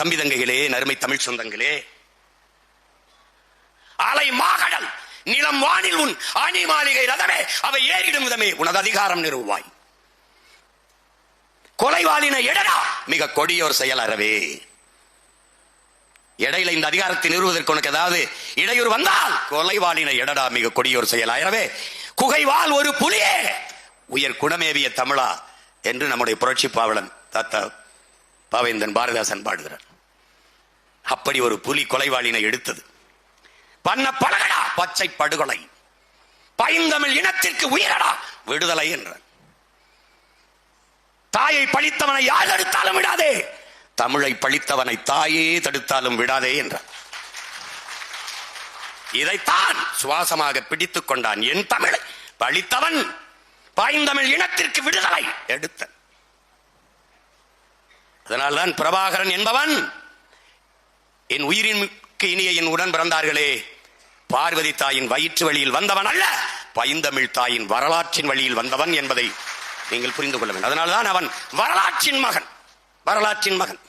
தம்பி தங்கைகளே நறுமை தமிழ் சொந்தங்களே. அலை மாகடல் நிலம் வானில் உன் ஆணி மாளிகை ரதமே அவை ஏறிடும் விதமே உனது அதிகாரம் நிறுவாய் கொலைவாளின எடடா மிக கொடியோர் செயல் அறவே. இடையில இந்த அதிகாரத்தை நிறுவதற்கு உனக்கு ஏதாவது இடையூறு வந்தால் கொலைவாளின எடடா மிக கொடியோர் செயல் அறவே. குகைவால் ஒரு புலியே உயர் குணமேவிய தமிழா என்று நம்முடைய புரட்சி பாவலன் தாத்தா பாவேந்தன் பாரதிதாசன் பாடுகிறார். அப்படி ஒரு புலி கொலைவாளினை எடுத்தது. பண்ண பழகடா பச்சை படுகொலை. பைந்தமிழ் இனத்திற்கு உயிரடா விடுதலை என்ற தாயை பழித்தவனை யார் தடுத்தாலும் விடாதே. தமிழை பழித்தவனை தாயே தடுத்தாலும் விடாதே என்றார். இதைத்தான் சுவாசமாக பிடித்துக் கொண்டான் என் தமிழை. பழித்தவன் பாய்ந்தமிழ் இனத்திற்கு விடுதலை எடுத்த அதனால்தான் பிரபாகரன் என்பவன் என் உயிரினுக்கு இனிய என் உடன் பிறந்தார்களே பார்வதி தாயின் வயிற்று வழியில் வந்தவன் அல்ல பைந்தமிழ் தாயின் வரலாற்றின் வழியில் வந்தவன் என்பதை நீங்கள் புரிந்து கொள்ள வேண்டும். அதனால்தான் அவன் வரலாற்றின் மகன் வரலாற்றின் மகன்.